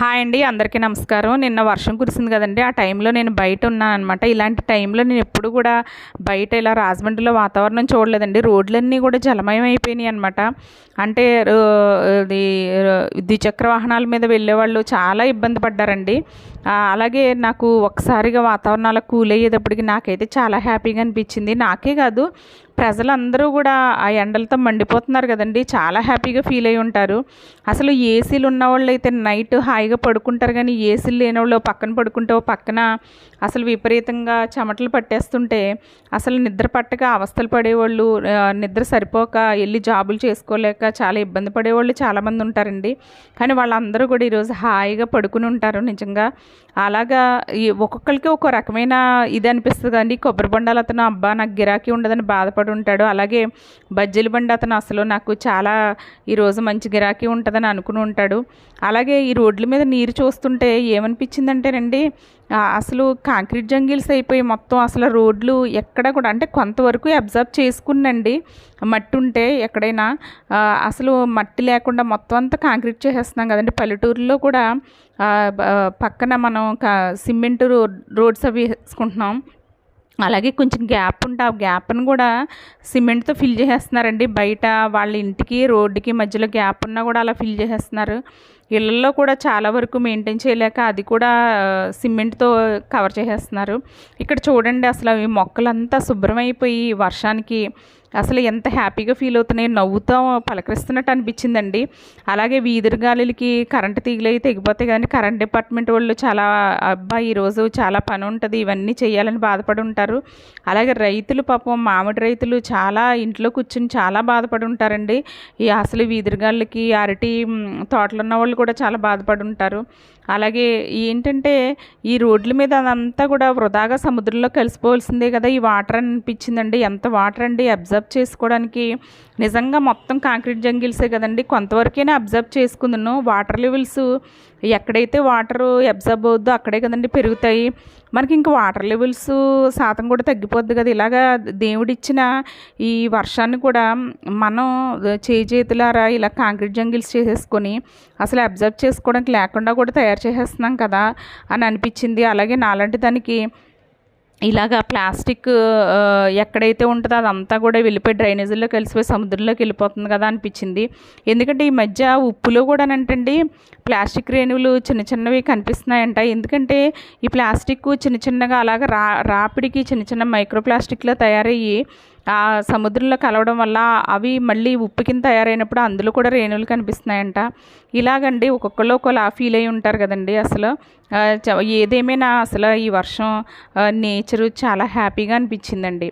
Hi అండి అందరికీ నమస్కారం. నిన్న వర్షం కురిసింది కదండి. ఆ టైంలో నేను బయట ఉన్నాను అనమాట ఇలాంటి టైంలో నేను ఎప్పుడు కూడా బయట ఇలా రాజమండ్రిలో వాతావరణం చూడలేదండి. రోడ్లన్నీ కూడా జలమయం అయిపోయినాయి అనమాట అంటే ఇది ద్విచక్ర వాహనాల మీద వెళ్ళే వాళ్ళు చాలా ఇబ్బంది పడ్డారండి. అలాగే నాకు ఒకసారిగా వాతావరణాలు కూల్ అయ్యేటప్పటికి నాకైతే చాలా హ్యాపీగా అనిపించింది. నాకే కాదు ప్రజలందరూ కూడా ఆ ఎండలతో మండిపోతున్నారు కదండి. చాలా హ్యాపీగా ఫీల్ అయి ఉంటారు. అసలు ఏసీలు ఉన్న వాళ్ళు అయితే నైట్ హాయిగా పడుకుంటారు కానీ ఏసీలు లేని వాళ్ళు పక్కన పడుకుంటే పక్కన అసలు విపరీతంగా చెమటలు పట్టేస్తుంటే అసలు నిద్ర పట్టక అవస్థలు పడేవాళ్ళు నిద్ర సరిపోక వెళ్ళి జాబులు చేసుకోలేక చాలా ఇబ్బంది పడేవాళ్ళు చాలామంది ఉంటారండి. కానీ వాళ్ళందరూ కూడా ఈరోజు హాయిగా పడుకుని ఉంటారు నిజంగా. అలాగా ఈ ఒక్కొక్కరికి ఒక రకమైన ఇది అనిపిస్తుంది కానీ కొబ్బరి బొండాలు అతను అబ్బా నాకు గిరాకీ ఉండదని బాధపడి ఉంటాడు. అలాగే బజ్జీల బండి అతను అసలు నాకు చాలా ఈరోజు మంచి గిరాకీ ఉంటుందని అనుకుని ఉంటాడు. అలాగే ఈ రోడ్ల మీద నీరు చూస్తుంటే ఏమనిపించిందంటేనండి అసలు కాంక్రీట్ జంగిల్స్ అయిపోయి మొత్తం అసలు రోడ్లు ఎక్కడ కూడా అంటే కొంతవరకు అబ్జర్వ్ చేసుకున్నండి. మట్టి ఉంటే ఎక్కడైనా అసలు మట్టి లేకుండా మొత్తం అంతా కాంక్రీట్ చేసేస్తున్నాం కదండి. పల్లెటూరులో కూడా పక్కన మనం సిమెంట్ రోడ్స్ అవి వేసుకుంటున్నాం. అలాగే కొంచెం గ్యాప్ ఉంటే ఆ గ్యాప్ను కూడా సిమెంట్తో ఫిల్ చేసేస్తున్నారండి. బయట వాళ్ళ ఇంటికి రోడ్డుకి మధ్యలో గ్యాప్ ఉన్నా కూడా అలా ఫిల్ చేసేస్తున్నారు. ఇళ్ళల్లో కూడా చాలా వరకు మెయింటైన్ చేయలేక అది కూడా సిమెంట్తో కవర్ చేసేస్తున్నారు. ఇక్కడ చూడండి అసలు అవి మొక్కలంతా శుభ్రమైపోయి వర్షానికి అసలు ఎంత హ్యాపీగా ఫీల్ అవుతున్నాయి నవ్వుతూ పలకరిస్తున్నట్టు అనిపించిందండి. అలాగే వీధురు గాలికి కరెంటు తీగలు అయితే తెగిపోతాయి కానీ కరెంట్ డిపార్ట్మెంట్ వాళ్ళు చాలా అబ్బాయి ఈరోజు చాలా పని ఉంటుంది ఇవన్నీ చేయాలని బాధపడి ఉంటారు. అలాగే రైతులు పాపం మామిడి రైతులు చాలా ఇంట్లో కూర్చుని చాలా బాధపడి ఉంటారండి. ఈ అసలు వీధురుగాళ్ళకి అరటి తోటలు ఉన్న వాళ్ళు కూడా చాలా బాధపడి ఉంటారు. అలాగే ఏంటంటే ఈ రోడ్ల మీద అదంతా కూడా వృధాగా సముద్రంలో కలిసిపోవాల్సిందే కదా ఈ వాటర్ అనిపించిందండి. ఎంత వాటర్ అండి అబ్జర్వ్ అబ్జర్వ్ చేసుకోవడానికి నిజంగా మొత్తం కాంక్రీట్ జంగిల్సే కదండి. కొంతవరకైనా అబ్జర్వ్ చేసుకుందును వాటర్ లెవెల్స్ ఎక్కడైతే వాటర్ అబ్జర్వ్ అవుద్దో అక్కడే కదండి పెరుగుతాయి. మనకి ఇంకా వాటర్ లెవెల్స్ శాతం కూడా తగ్గిపోద్ది కదా. ఇలాగా దేవుడిచ్చిన ఈ వర్షాన్ని కూడా మనం చేతులారా ఇలా కాంక్రీట్ జంగిల్స్ చేసేసుకొని అసలు అబ్జర్వ్ చేసుకోవడానికి లేకుండా కూడా తయారు చేసేస్తున్నాం కదా అని అనిపించింది. అలాగే నాలాంటి దానికి ఇలాగా ప్లాస్టిక్ ఎక్కడైతే ఉంటుందో అదంతా కూడా వెళ్ళిపోయి డ్రైనేజీల్లో కలిసిపోయి సముద్రంలోకి వెళ్ళిపోతుంది కదా అనిపించింది. ఎందుకంటే ఈ మధ్య ఉప్పులో కూడా అంటండి ప్లాస్టిక్ రేణువులు చిన్న చిన్నవి కనిపిస్తున్నాయంట. ఎందుకంటే ఈ ప్లాస్టిక్ చిన్న చిన్నగా అలాగ రా రాపిడికి చిన్న చిన్న మైక్రో ప్లాస్టిక్లో తయారయ్యి ఆ సముద్రంలో కలవడం వల్ల అవి మళ్ళీ ఉప్పు కింద తయారైనప్పుడు అందులో కూడా రేణువులు కనిపిస్తున్నాయంట. ఇలాగండి ఒక్కొక్కళ్ళు ఒకలా ఫీల్ అయి ఉంటారు కదండి అసలు. ఏదేమైనా అసలు ఈ వర్షం నేచరు చాలా హ్యాపీగా అనిపించిందండి.